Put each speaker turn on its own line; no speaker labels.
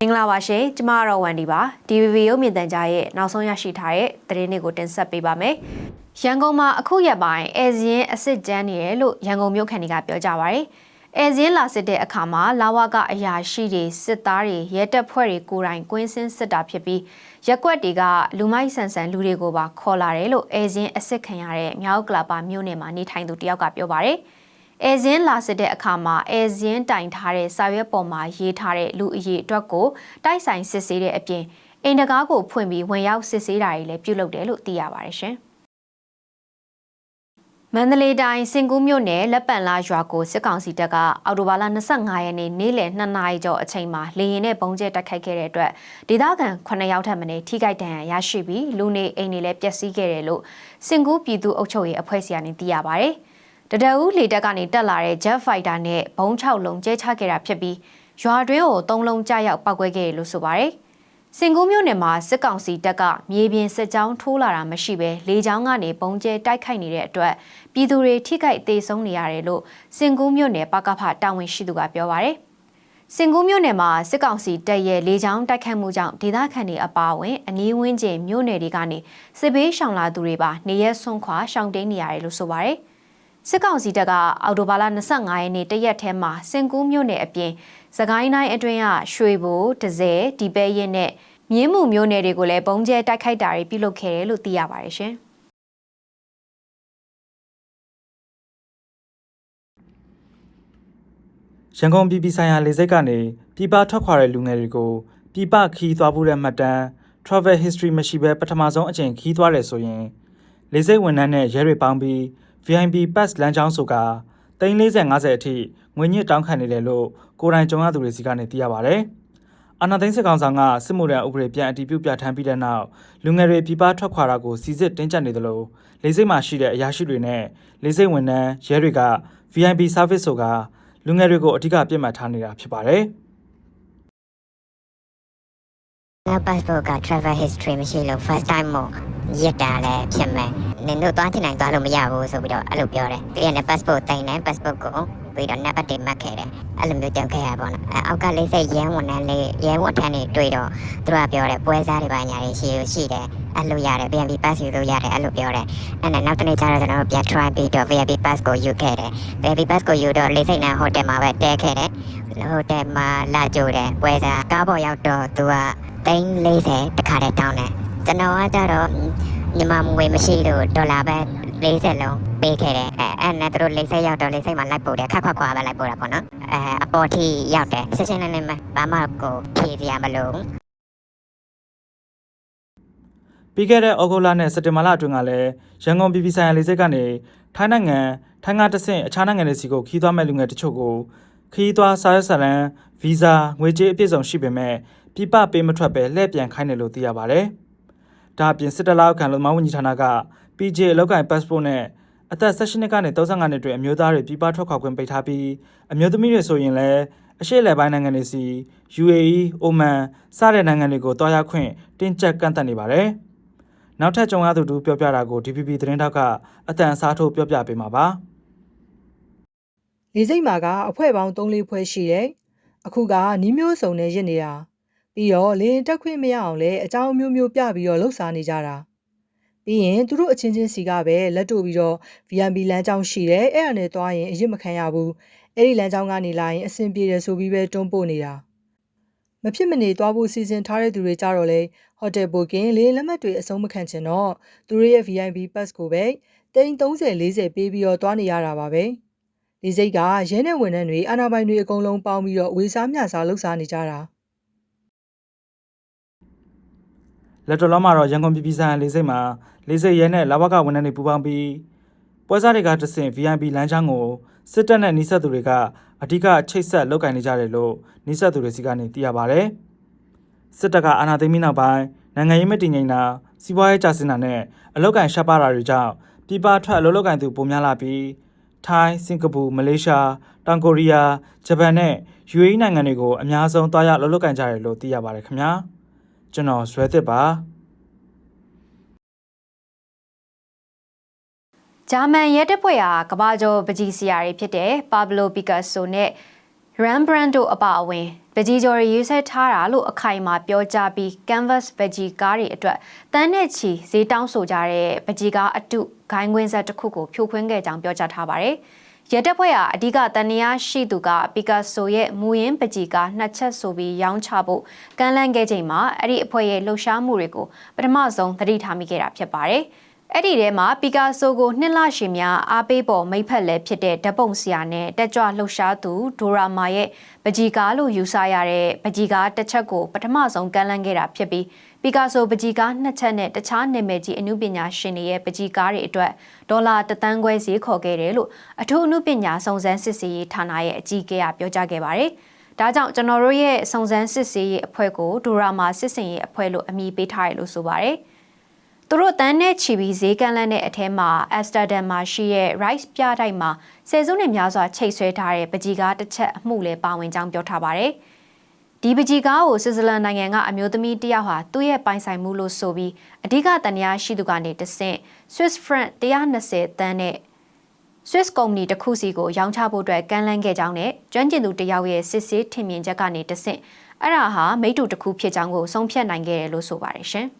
မင်္ဂလာပါရှင်ကျမကတော့ဝန်ဒီပါ DVB ရုပ်မြင်သံကြားရဲ့နောက်ဆုံးရရှိထားတဲ့သတင်းတွေကိုတင်ဆက်ပေးပါမယ်ရန်ကုန်မှာအခုရက်ပိုင်းအဲဇင်းအစ်စ်ကျန်းနေတယ်လို့ရန်ကုန်မြို့ခံတွေကပြောကြပါရယ်အဲဇင်းလာစစ်တဲ့အခါမှာလာဝကအရာရှိတွေစစ်သားတွေရဲတပ်ဖွဲ့တွေကိုယ်တိုင်ကွင်းစင်းစစ်တာဖြစ်ပြီးရက်ကွက်တွေကလူမိုက်ဆန်ဆန်လူတွေကိုပါခေါ်လာတယ်လို့အဲဇင်းအစ်စ်ခံရတဲ့မြောက်ကလာပါမြို့နယ်မှာနေထိုင်သူတယောက်ကပြောပါရယ် အဲဇင်းလာစစ်တဲ့အခါမှာအဲဇင်းတိုင်ထားတဲ့စာရွက်ပေါ်မှာရေးထားတဲ့လူအရေးအတွက်ကိုတိုက်ဆိုင်စစ်ဆေးတဲ့အပြင်အိမ်တကားကိုဖွင့်ပြီးဝင်ရောက်စစ်ဆေးတာတွေလည်းပြုလုပ်တယ်လို့သိရပါတယ်ရှင်။မန္တလေးတိုင်းစင်ကူးမြို့နယ်လက်ပံလာရွာကိုစစ်ကောင်စီတပ်ကအော်တိုဘာလ25ရက်နေ့နေ့လယ်2နာရီကျော်အချိန်မှာလေရင်နဲ့ပုံကျဲတိုက်ခိုက်ခဲ့တဲ့အတွက်ဒေသခံ9ယောက်ထပ်မံထိခိုက်ဒဏ်ရာရရှိပြီးလူနေအိမ်တွေလည်းပျက်စီးခဲ့တယ်လို့စင်ကူးပြည်သူ့အုပ်ချုပ်ရေးအဖွဲ့စီကနေသိရပါဗျ။ တတအူးလေတပ်ကနေတက်လာတဲ့ Jet Fighter နဲ့ဘုံ6လုံးကျဲချခဲ့တာဖြစ်ပြီးရွာတွင်းကို3လုံးကျရောက်ပောက်ကွဲခဲ့တယ်လို့ဆိုပါတယ်။စင်ကူးမြို့နယ်မှာစစ်ကောင်စီတပ်ကမြေပြင်စစ်ကြောင်းထိုးလာတာမရှိဘဲလေကြောင်းကနေပုံကျဲတိုက်ခိုက်နေတဲ့အတွက်ပြည်သူတွေထိခိုက်သေးဆုံးနေရတယ်လို့စင်ကူးမြို့နယ်ပကဖတာဝန်ရှိသူကပြောပါရယ်စင်ကူးမြို့နယ်မှာစစ်ကောင်စီတပ်ရဲ့လေကြောင်းတိုက်ခိုက်မှုကြောင့်ဒေသခံတွေအပါအဝင်အနီးဝန်းကျင်မြို့နယ်တွေကနေစစ်ဘေးရှောင်လာသူတွေပါနေရက်ဆွန့်ခွာရှောင်တိန်နေရတယ်လို့ဆိုပါရယ် စစ်ကောင်စီတပ်ကအော်တိုဘာလ25ရက်နေ့တရက်ထဲမှာစင်ကူးမြို့နယ်အပြင်စကိုင်းတိုင်းအတွင်းကရွှေဘိုတဇယ်ဒီပဲရင်နဲ့မြင်းမှုမျိုးနယ်တွေကိုလည်းပုံကျဲတိုက်ခိုက်တာတွေပြုလုပ်ခဲ့တယ်လို့သိရပါတယ်ရှင်။
ရန်ကုန်ပြည်ပြည်ဆိုင်ရာလေဆိပ်ကနေပြည်ပထွက်ခွာတဲ့လူငယ်တွေကိုပြည်ပခီးသွားဖို့တဲ့မှတ်တမ်း travel history မရှိဘဲပထမဆုံးအကြိမ်ခီးသွားတယ်ဆိုရင်လေဆိပ်ဝန်ထမ်းနဲ့ရဲတွေပေါင်းပြီး VIP pass လမ်းကြောင်းဆိုက340-50အထိငွေညစ်တောင်းခံနေတယ်လို့ကိုယ်တိုင်ကြုံရသူတွေစီကနေသိရပါဗျ။အာနာသိန်းစစ်ကောင်ဆောင်ကစစ်မှုထမ်းဥပဒေပြန်အတည်ပြုပြဋ္ဌာန်းပြီးတဲ့နောက်လူငယ်တွေပြည်ပထွက်ခွာတာကိုစီစစ်တင်းကျပ်နေတယ်လို့လေဆိပ်မှာရှိတဲ့အရာရှိတွေနဲ့လေဆိပ်ဝန်ထမ်းရဲတွေက VIP service ဆိုကလူငယ်တွေကိုအဓိကပြစ်မှတ်ထားနေတာဖြစ်ပါတယ်။။
နောက် passport က travel history မရှိလို့ first time မို့ရစ်တာလည်းဖြစ်မယ်။နင်တို့သွားချင်တိုင်းသွားလို့မရဘူးဆိုပြီးတော့အဲ့လိုပြောတယ်။ပြီးရင်လည်း passport တင်တယ် passport ကိုပြီးတော့ number တွေမှတ်ခဲ့တယ်။အဲ့လိုမျိုးကြောက်ခဲ့ရပါတော့။အဲ့အောက်ကလေးစိတ်ရဲဝန်ထမ်းလေးရဲဝန်ထမ်းတွေတွေ့တော့သူကပြောတယ်ပွဲစားတွေပါညာတွေရှိရှိတယ်။အဲ့လိုရတယ် VIP pass ယူလို့ရတယ်အဲ့လိုပြောတယ်။အဲ့နဲ့နောက်တစ်နေ့ကျတော့ကျွန်တော်တို့ပြန် try ပြီးတော့ VIP pass ကိုယူခဲ့တယ်။ VIP pass ကိုယူတော့လေးစိတ်နဲ့ဟိုတယ်မှာပဲတဲခဲ့တယ်။ဟိုတယ်မှာလာကြိုတယ်ပွဲစားကားပေါ်ရောက်တော့သူက340တခါတည်းတောင်းတယ် ကျွန်တော်ကကြတော့မြန်မာငွေမရှိလို့ဒေါ်လာပဲ40လုံးပေးခဲ့တယ်အဲအဲ့နဲ့သူတို့လိမ့်စိတ်ရောက်တော့လိမ့်စိတ်မှာလိုက်ပို့တယ်ခက်ခွက်ခွာပဲလိုက်ပို့တာပေါ့နော်အဲအပေါ်ထိရောက်တယ်ဆက်ချင်းနဲ့နဲ့ဘာမှကိုဖြေစရာမလိုဘူး
ပြီးခဲ့တဲ့ဩဂုတ်လနဲ့စက်တင်ဘာလအတွင်းကလည်းရန်ကုန်ပြည်ပြည်ဆိုင်ရာလေဆိပ်ကနေထိုင်းနိုင်ငံထိုင်းကတဆင့်အခြားနိုင်ငံတွေစီကိုခီးသွားမဲ့လူငယ်တချို့ကိုခီးသွားစာရွက်စာတမ်းဗီဇာငွေကြေးအပြည့်စုံရှိပေမဲ့ပြပပေးမထွက်ပဲလှည့်ပြန်ခိုင်းတယ်လို့သိရပါဗျ။ ဒါအပြင်စစ်တလောက်ခံလုံမဝန်ကြီးဌာနက PJ အလောက်ကန် passport နဲ့အသက်16နှစ်ကနေ35နှစ်တွင်အမျိုးသားတွေပြည်ပထွက်ခွာခွင့်ပိတ်ထားပြီးအမျိုးသမီးတွေဆိုရင်လည်းအရှေ့အလယ်ပိုင်းနိုင်ငံတွေစီ UAE, Oman စတဲ့နိုင်ငံတွေကိုတွားရောက်ခွင့်တင်းကျပ်ကန့်သတ်နေပါတယ်။နောက်ထပ်ကြုံရသူတို့ပြောပြတာကို DPP သတင်းတောက်ကအတန်အစားထိုးပြောပြပေးမှာပါ။
လေစိတ်မှာကအဖွဲ့ပေါင်း3လေးဖွဲ့ရှိတယ်။အခုကနီးမျိုးစုံနဲ့ရစ်နေတာ။ ပြီးတော့လင်းတက်ခွင့်မရအောင်လဲအကြောင်းအမျိုးမျိုးပြပြီးတော့လှုပ်ရှားနေကြတာ။ပြီးရင်သူတို့အချင်းချင်းစီကပဲလက်တို့ပြီးတော့ VIP လမ်းကြောင်းရှိတယ်။အဲ့ဒါနဲ့သွားရင်အရစ်မခံရဘူး။အဲ့ဒီလမ်းကြောင်းကနေလာရင်အဆင်ပြေတယ်ဆိုပြီးပဲတွန်းပို့နေတာ။မဖြစ်မနေသွားဖို့စီစဉ်ထားတဲ့သူတွေကြတော့လေဟိုတယ်ဘိုကင်လေလက်မှတ်တွေအဆုံးမခံချင်တော့သူတို့ရဲ့ VIP pass ကိုပဲတိန်30 40ပေးပြီးတော့သွားနေရတာပါပဲ။ဒီစိတ်ကရဲနဲ့ဝန်ထမ်းတွေအာဏာပိုင်တွေအကုန်လုံးပေါင်းပြီးတော့ဝေစားမျှစားလှုပ်ရှားနေကြတာ။
လက်တော်လုံးမှာတော့ရန်ကုန်ပြည်ပြည်ဆိုင်ရာလေဆိပ်မှာလေဆိပ်ရဲနဲ့လဝကဝန်ထမ်းတွေပူးပေါင်းပြီးပွဲစားတွေကတဆင့် VIP လမ်းကြောင်းကိုစစ်တပ်နဲ့နှိစက်သူတွေကအဓိကချိတ်ဆက်လုပ်ကင်နေကြတယ်လို့နှိစက်သူတွေစီကနေသိရပါဗျ။စစ်တပ်ကအာဏာသိမ်းပြီးနောက်ပိုင်းနိုင်ငံရေးမတည်ငြိမ်တာစီးပွားရေးကျဆင်းတာနဲ့အလောက်ကန်ရှားပါတာတွေကြောင့်ပြည်ပထွက်အလုပ်လုပ်ကင်သူပုံများလာပြီးထိုင်း၊စင်ကာပူ၊မလေးရှား၊တောင်ကိုရီးယား၊ဂျပန်နဲ့ UAE နိုင်ငံတွေကိုအများဆုံးသွားရောက်အလုပ်လုပ်ကင်ကြတယ်လို့သိရပါတယ်ခင်ဗျာ။ ကျွန်တော်ဇွဲသစ်ပါ
ဂျာမန်ရဲတပ်ဖွဲ့ဟာကမ္ဘာကျော်ပကြီးစီယာတွေဖြစ်တဲ့ပါဘလိုပီကာဆိုနဲ့ Rembrandt တို့အပါအဝင်ပကြီးကျော်ရေးဆွဲထားတာလို့အခိုင်အမာပြောကြားပြီး canvas ပကြီးကားတွေအတွက်တန်းနဲ့ချီဈေးတောင်းဆိုကြတဲ့ပကြီးကားအတုဂိုင်းခွင်းဆက်တစ်ခုကိုဖြိုခွင်းခဲ့ကြောင်းပြောကြားထားပါတယ်။ ရတက်ဖွဲ့ဟာအဓိကတန်ရာရှိသူကပီကာဆိုရဲ့မူရင်းပကြီးကားနှစ်ချက်ဆိုပြီးရောင်းချဖို့ကမ်းလှမ်းခဲ့ချိန်မှာအဲ့ဒီအဖွဲ့ရဲ့လှုပ်ရှားမှုတွေကိုပထမဆုံးသတိထားမိခဲ့တာဖြစ်ပါတယ်။အဲ့ဒီထဲမှာပီကာဆိုကိုနှစ်လရှည်များအားပေးပေါ်မိဖက်လည်းဖြစ်တဲ့ဓပုံဆရာနဲ့တက်ကြွလှုပ်ရှားသူဒိုရာမာရဲ့ပကြီးကားလို့ယူဆရတဲ့ပကြီးကားတစ်ချက်ကိုပထမဆုံးကမ်းလှမ်းခဲ့တာဖြစ်ပြီး ပီကာဆိုပကြီးကားနှစ်ချက်နဲ့တခြားနာမည်ကြီးအမှုပညာရှင်တွေရဲ့ပကြီးကားတွေအတွက်ဒေါ်လာတသန်းခွဲဈေးခေါ်ခဲ့တယ်လို့အထူးအမှုပညာစုံစမ်းစစ်ဆေးရေးဌာနရဲ့အကြီးအကဲကပြောကြားခဲ့ပါတယ်။ဒါကြောင့်ကျွန်တော်တို့ရဲ့စုံစမ်းစစ်ဆေးရေးအဖွဲ့ကိုဒိုရာမာစစ်စင်ရေးအဖွဲ့လို့အမည်ပေးထားတယ်လို့ဆိုပါတယ်။သူတို့တန်းနဲ့ချီပြီးဈေးကန့်လန့်တဲ့အထဲမှာအက်စတာဒမ်မှာရှိတဲ့ rice ပြတိုက်မှာဆယ်စုနှစ်များစွာချိတ်ဆွဲထားတဲ့ပကြီးကားတစ်ချက်အမှုလည်းပါဝင်ကြောင်းပြောထားပါတယ်။ ဒီပကြီးကားကိုဆွစ်ဇာလန်နိုင်ငံကအမျိုးသမီးတယောက်ဟာသူ့ရဲ့ပိုင်ဆိုင်မှုလို့ဆိုပြီးအဓိကတန်ရာရှိသူကနေတဆင့် Swiss franc 120တန်းနဲ့ Swiss company တစ်ခုစီကိုရောင်းချဖို့အတွက်ကမ်းလှမ်းခဲ့ကြောင်းနဲ့ကျွမ်းကျင်သူတယောက်ရဲ့စစ်ဆေးထင်မြင်ချက်ကနေတဆင့်အဲ့ဒါဟာမိတ္တူတစ်ခုဖြစ်ကြောင်းကိုဆုံးဖြတ်နိုင်ခဲ့တယ်လို့ဆိုပါတယ်ရှင်။